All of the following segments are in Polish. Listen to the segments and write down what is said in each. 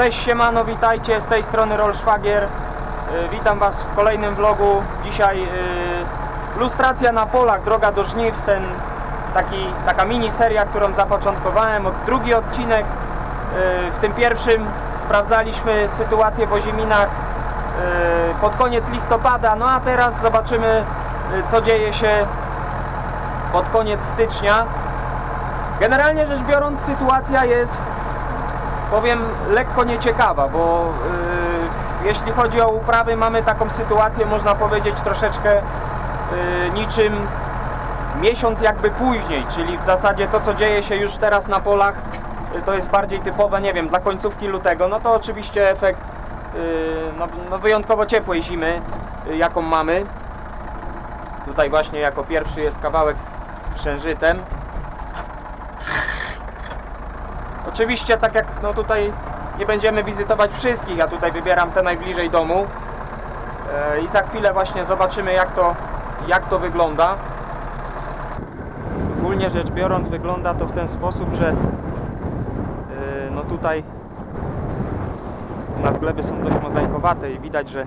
Cześć, siemano, witajcie, z tej strony Rollschwagier. Y, Witam Was w kolejnym vlogu. Dzisiaj y, lustracja na polach, droga do żniw, ten taki, taka mini seria, którą zapoczątkowałem. Od, drugi odcinek, y, w tym pierwszym sprawdzaliśmy sytuację w Ozieminach y, pod koniec listopada, no a teraz zobaczymy co dzieje się pod koniec stycznia. Generalnie rzecz biorąc sytuacja jest powiem lekko nieciekawa, bo y, jeśli chodzi o uprawy mamy taką sytuację można powiedzieć troszeczkę y, niczym miesiąc jakby później, czyli w zasadzie to co dzieje się już teraz na polach y, to jest bardziej typowe, nie wiem, dla końcówki lutego, no to oczywiście efekt no, no wyjątkowo ciepłej zimy, jaką mamy. Tutaj właśnie jako pierwszy jest kawałek z przężytem. Oczywiście tak jak no tutaj nie będziemy wizytować wszystkich, ja tutaj wybieram te najbliżej domu. E, i za chwilę właśnie zobaczymy jak to, jak to wygląda. Ogólnie rzecz biorąc wygląda to w ten sposób, że e, no tutaj u nas gleby są dość mozaikowate i widać, że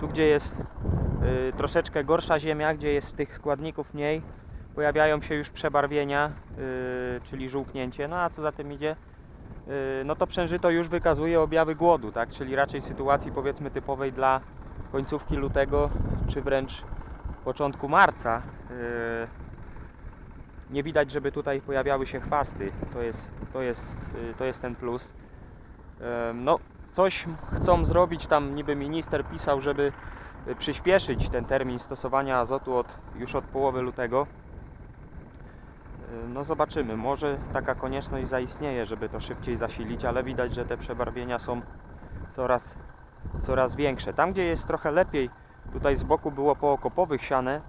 tu gdzie jest e, troszeczkę gorsza ziemia, gdzie jest tych składników mniej, pojawiają się już przebarwienia, czyli żółknięcie, no a co za tym idzie, no to przężyto już wykazuje objawy głodu, tak, czyli raczej sytuacji powiedzmy typowej dla końcówki lutego, czy wręcz początku marca. Yy, nie widać, żeby tutaj pojawiały się chwasty, to jest, to jest, yy, to jest ten plus. No, coś chcą zrobić, tam niby minister pisał, żeby y, przyspieszyć ten termin stosowania azotu od, już od połowy lutego. Y, No zobaczymy, może taka konieczność zaistnieje, żeby to szybciej zasilić, ale widać, że te przebarwienia są coraz, coraz większe. Tam, gdzie jest trochę lepiej, tutaj z boku było po okopowych siane,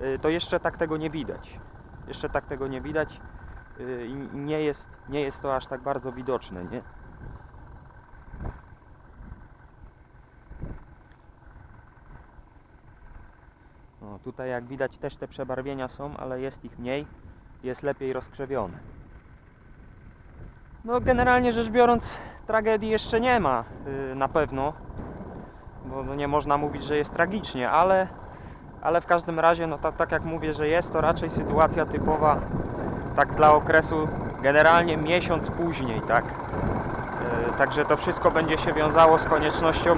y, to jeszcze tak tego nie widać. Jeszcze tak tego nie widać y, i nie jest, nie jest to aż tak bardzo widoczne, nie? No, tutaj jak widać też te przebarwienia są, ale jest ich mniej, jest lepiej rozkrzewione. No generalnie rzecz biorąc tragedii jeszcze nie ma yy, na pewno, bo nie można mówić, że jest tragicznie, ale, ale w każdym razie no tak, tak jak mówię, że jest to raczej sytuacja typowa tak dla okresu generalnie miesiąc później, tak. Yy, także to wszystko będzie się wiązało z koniecznością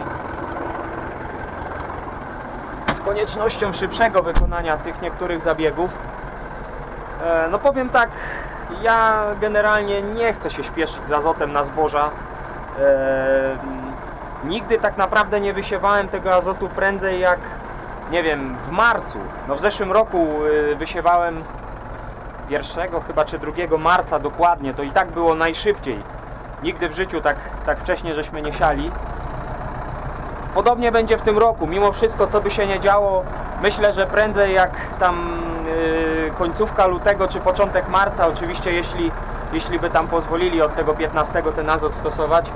z koniecznością szybszego wykonania tych niektórych zabiegów. E, No powiem tak, ja generalnie nie chcę się śpieszyć z azotem na zboża. E, Nigdy tak naprawdę nie wysiewałem tego azotu prędzej jak, nie wiem, w marcu. No w zeszłym roku y, wysiewałem 1 chyba czy 2 marca dokładnie, to i tak było najszybciej. Nigdy w życiu tak, tak wcześnie żeśmy nie siali. Podobnie będzie w tym roku. Mimo wszystko, co by się nie działo, myślę, że prędzej jak tam yy, końcówka lutego czy początek marca, oczywiście jeśli, jeśli by tam pozwolili od tego 15 ten azot stosować,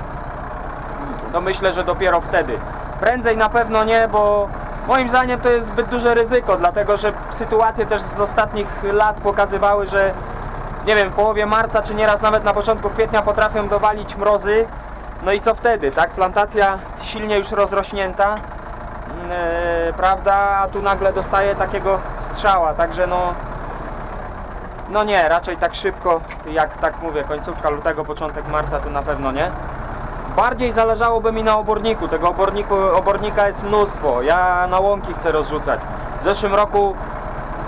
to myślę, że dopiero wtedy. Prędzej na pewno nie, bo moim zdaniem to jest zbyt duże ryzyko, dlatego że sytuacje też z ostatnich lat pokazywały, że nie wiem, w połowie marca, czy nieraz nawet na początku kwietnia potrafią dowalić mrozy. No i co wtedy, tak? Plantacja silnie już rozrośnięta, yy, prawda? A tu nagle dostaje takiego strzała, także no... No nie, raczej tak szybko, jak tak mówię, końcówka lutego, początek marca to na pewno nie. Bardziej zależałoby mi na oborniku, tego oborniku, obornika jest mnóstwo, ja na łąki chcę rozrzucać. W zeszłym roku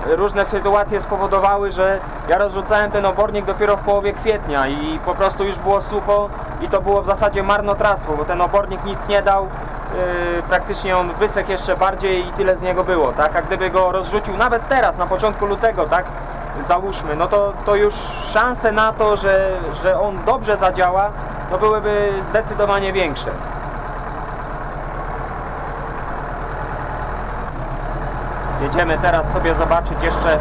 różne sytuacje spowodowały, że ja rozrzucałem ten obornik dopiero w połowie kwietnia i po prostu już było sucho i to było w zasadzie marnotrawstwo, bo ten obornik nic nie dał, yy, praktycznie on wysek jeszcze bardziej i tyle z niego było, tak? A gdyby go rozrzucił nawet teraz, na początku lutego, tak? Załóżmy, no to, to już szanse na to, że, że on dobrze zadziała, no byłyby zdecydowanie większe. Jedziemy teraz sobie zobaczyć jeszcze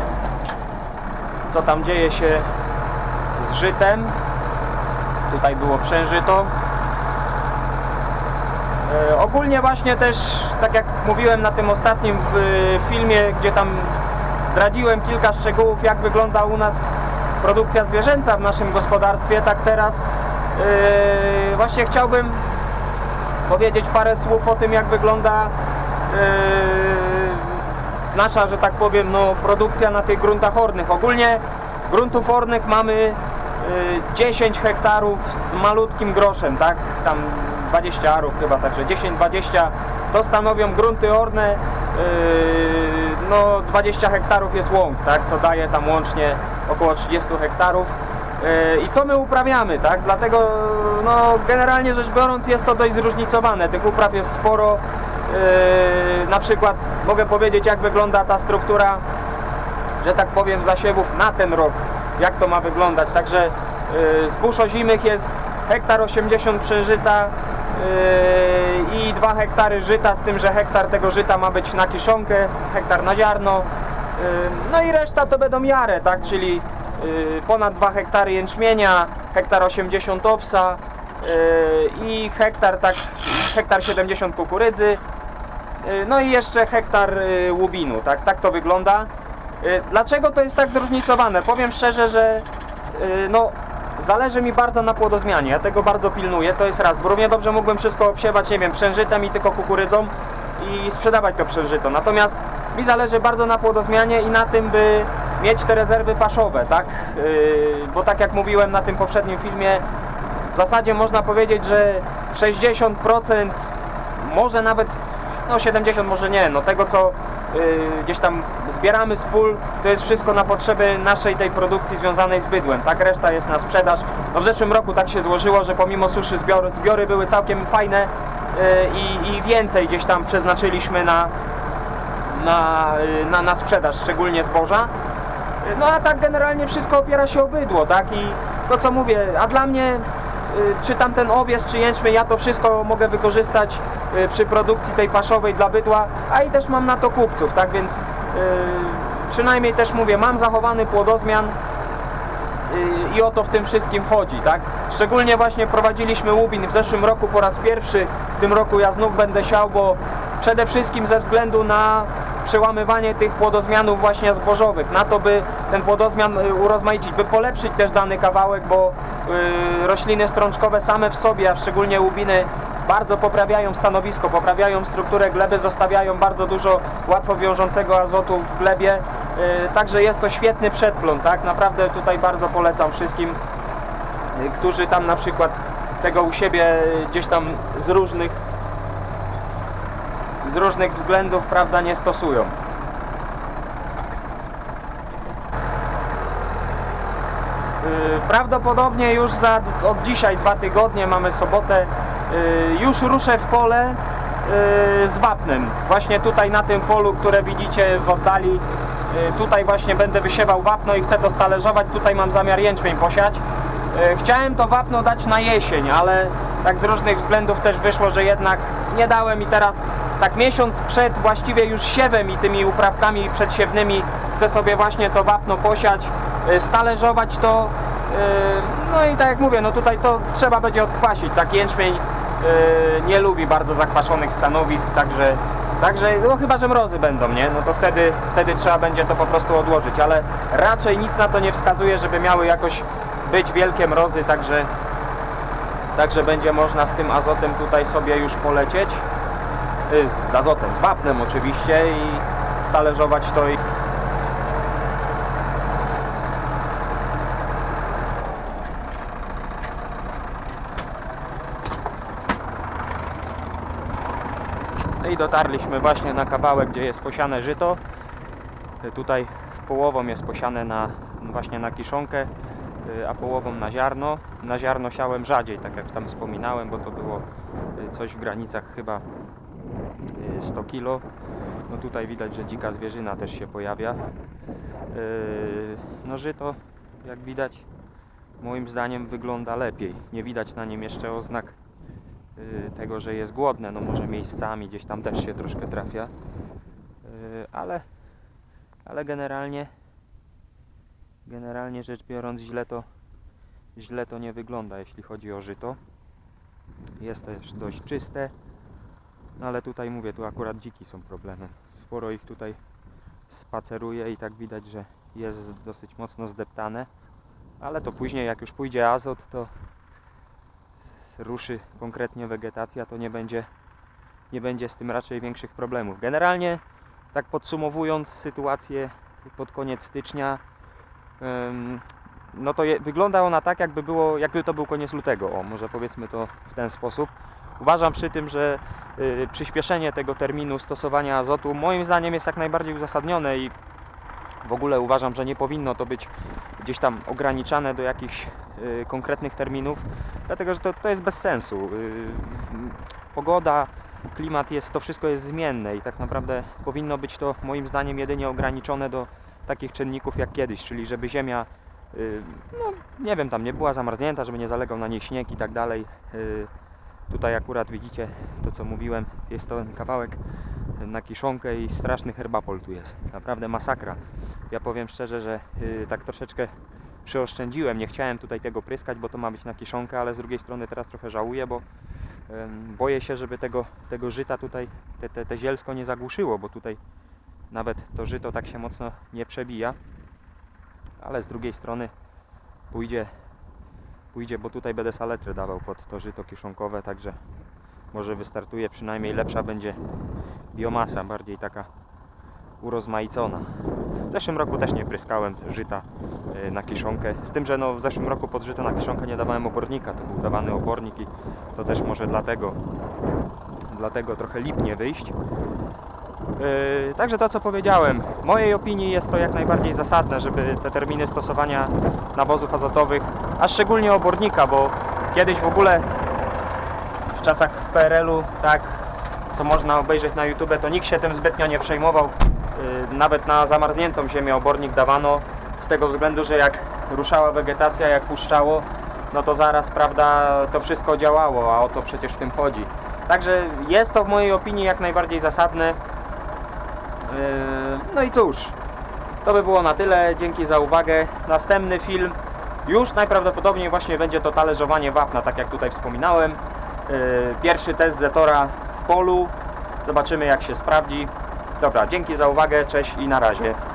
co tam dzieje się z żytem. Tutaj było przężyto. E, ogólnie właśnie też, tak jak mówiłem na tym ostatnim filmie, gdzie tam zdradziłem kilka szczegółów, jak wygląda u nas produkcja zwierzęca w naszym gospodarstwie, tak teraz y, właśnie chciałbym powiedzieć parę słów o tym, jak wygląda yy, nasza, że tak powiem, no, produkcja na tych gruntach ornych. Ogólnie gruntów ornych mamy yy, 10 hektarów z malutkim groszem, tak? Tam 20 arów chyba, także 10-20 to stanowią grunty orne. Yy, no 20 hektarów jest łąk, tak? Co daje tam łącznie około 30 hektarów. Yy, I co my uprawiamy, tak? Dlatego, no, generalnie rzecz biorąc, jest to dość zróżnicowane. Tych upraw jest sporo. Yy, na przykład mogę powiedzieć, jak wygląda ta struktura, że tak powiem, zasiewów na ten rok. Jak to ma wyglądać? Także yy, zbóż ozimych jest hektar 80 przeżyta yy, i 2 hektary żyta, z tym, że hektar tego żyta ma być na kiszonkę, hektar na ziarno. Yy, No i reszta to będą jare, tak? Czyli yy, ponad 2 hektary jęczmienia, hektar 80 owsa yy, i hektar, tak, hektar 70 kukurydzy. Yy, No i jeszcze hektar yy, łubinu, tak, tak to wygląda. Yy, Dlaczego to jest tak zróżnicowane? Powiem szczerze, że yy, no, zależy mi bardzo na płodozmianie, ja tego bardzo pilnuję, to jest raz, bo równie dobrze mógłbym wszystko obsiewać, nie wiem, przężytem i tylko kukurydzą i sprzedawać to przężyto. Natomiast mi zależy bardzo na płodozmianie i na tym, by mieć te rezerwy paszowe, tak? Yy, Bo tak jak mówiłem na tym poprzednim filmie, w zasadzie można powiedzieć, że 60% może nawet no 70 może nie, no tego co gdzieś tam zbieramy z pól, to jest wszystko na potrzeby naszej tej produkcji związanej z bydłem, tak reszta jest na sprzedaż. No w zeszłym roku tak się złożyło, że pomimo suszy zbiory, zbiory były całkiem fajne y, i, i więcej gdzieś tam przeznaczyliśmy na, na, y, na, na sprzedaż, szczególnie zboża. No a tak generalnie wszystko opiera się o bydło, tak? I to co mówię, a dla mnie y, czy tam ten owiec, czy jęczmień, ja to wszystko mogę wykorzystać y, przy produkcji tej paszowej dla bydła, a i też mam na to kupców, tak więc y, przynajmniej też mówię, mam zachowany płodozmian y, i o to w tym wszystkim chodzi, tak? Szczególnie właśnie prowadziliśmy łubin w zeszłym roku po raz pierwszy, w tym roku ja znów będę siał, bo przede wszystkim ze względu na przełamywanie tych płodozmianów właśnie zbożowych, na to by ten płodozmian y, urozmaicić, by polepszyć też dany kawałek, bo y, rośliny strączkowe same w sobie, a szczególnie łubiny bardzo poprawiają stanowisko, poprawiają strukturę gleby, zostawiają bardzo dużo łatwo wiążącego azotu w glebie. Y, Także jest to świetny przedplon, tak? Naprawdę tutaj bardzo polecam wszystkim, y, którzy tam na przykład tego u siebie y, gdzieś tam z różnych z różnych względów, prawda, nie stosują. Prawdopodobnie już za, od dzisiaj dwa tygodnie, mamy sobotę, y, już ruszę w pole y, z wapnem. Właśnie tutaj na tym polu, które widzicie w oddali, y, tutaj właśnie będę wysiewał wapno i chcę to stalerzować. Tutaj mam zamiar jęczmień posiać. Y, Chciałem to wapno dać na jesień, ale tak z różnych względów też wyszło, że jednak nie dałem i teraz tak miesiąc przed właściwie już siewem i tymi uprawkami przedsiewnymi chcę sobie właśnie to wapno posiać, y, stalerzować to. y, No i tak jak mówię, no tutaj to trzeba będzie odkwasić. Tak jęczmień y, nie lubi bardzo zakwaszonych stanowisk, także Także, no chyba, że mrozy będą, nie? No to wtedy, wtedy trzeba będzie to po prostu odłożyć, ale raczej nic na to nie wskazuje, żeby miały jakoś być wielkie mrozy, także Także będzie można z tym azotem tutaj sobie już polecieć. Y, Z azotem, z wapnem oczywiście i stalerzować to i dotarliśmy właśnie na kawałek, gdzie jest posiane żyto. Y, Tutaj połową jest posiane na, właśnie na kiszonkę, y, a połową na ziarno. Na ziarno siałem rzadziej, tak jak tam wspominałem, bo to było y, coś w granicach chyba y, 100 kg. No tutaj widać, że dzika zwierzyna też się pojawia. No żyto, jak widać, moim zdaniem wygląda lepiej. Nie widać na nim jeszcze oznak tego, że jest głodne. No może miejscami gdzieś tam też się troszkę trafia. Y, Ale, ale generalnie generalnie rzecz biorąc źle to źle to nie wygląda jeśli chodzi o żyto. Jest też dość czyste. No ale tutaj mówię, tu akurat dziki są problemem. Sporo ich tutaj spaceruje i tak widać, że jest dosyć mocno zdeptane. Ale to później jak już pójdzie azot, to ruszy konkretnie wegetacja, to nie będzie, nie będzie z tym raczej większych problemów. Generalnie, tak podsumowując sytuację pod koniec stycznia, no to je, wygląda ona tak, jakby, było, jakby to był koniec lutego. O, może powiedzmy to w ten sposób. Uważam przy tym, że y, przyspieszenie tego terminu stosowania azotu moim zdaniem jest jak najbardziej uzasadnione i w ogóle uważam, że nie powinno to być gdzieś tam ograniczane do jakichś konkretnych terminów, dlatego że to, to jest bez sensu. Y, pogoda, klimat jest, to wszystko jest zmienne i tak naprawdę powinno być to moim zdaniem jedynie ograniczone do takich czynników jak kiedyś, czyli żeby ziemia, y, no nie wiem, tam nie była zamarznięta, żeby nie zalegał na niej śnieg i tak dalej. Y, Tutaj akurat widzicie to co mówiłem, jest to kawałek na kiszonkę i straszny herbapol tu jest. Naprawdę masakra. Ja powiem szczerze, że y, tak troszeczkę przyoszczędziłem. Nie chciałem tutaj tego pryskać, bo to ma być na kiszonkę, ale z drugiej strony teraz trochę żałuję, bo boję się, żeby tego, tego żyta tutaj, te, te, te zielsko nie zagłuszyło, bo tutaj nawet to żyto tak się mocno nie przebija. Ale z drugiej strony pójdzie, pójdzie bo tutaj będę saletrę dawał pod to żyto kiszonkowe, także może wystartuje przynajmniej lepsza będzie biomasa, bardziej taka urozmaicona. Zeszłym roku też nie pryskałem żyta y, na kiszonkę, z tym, że no w zeszłym roku pod żyto na kiszonkę nie dawałem obornika, to był dawany obornik i to też może dlatego, dlatego trochę lipnie wyjść. Yy, Także to co powiedziałem, w mojej opinii jest to jak najbardziej zasadne, żeby te terminy stosowania nawozów azotowych, a szczególnie obornika, bo kiedyś w ogóle w czasach PRL-u, tak, co można obejrzeć na YouTube, to nikt się tym zbytnio nie przejmował. Yy, Nawet na zamarzniętą ziemię obornik dawano z tego względu, że jak ruszała wegetacja, jak puszczało, no to zaraz, prawda, to wszystko działało, a o to przecież w tym chodzi. Także jest to w mojej opinii jak najbardziej zasadne. Yy, No i cóż, to by było na tyle. Dzięki za uwagę. Następny film już najprawdopodobniej właśnie będzie to talerzowanie wapna, tak jak tutaj wspominałem. Yy, Pierwszy test Zetora w polu. Zobaczymy jak się sprawdzi. Dobra, dzięki za uwagę, cześć i na razie.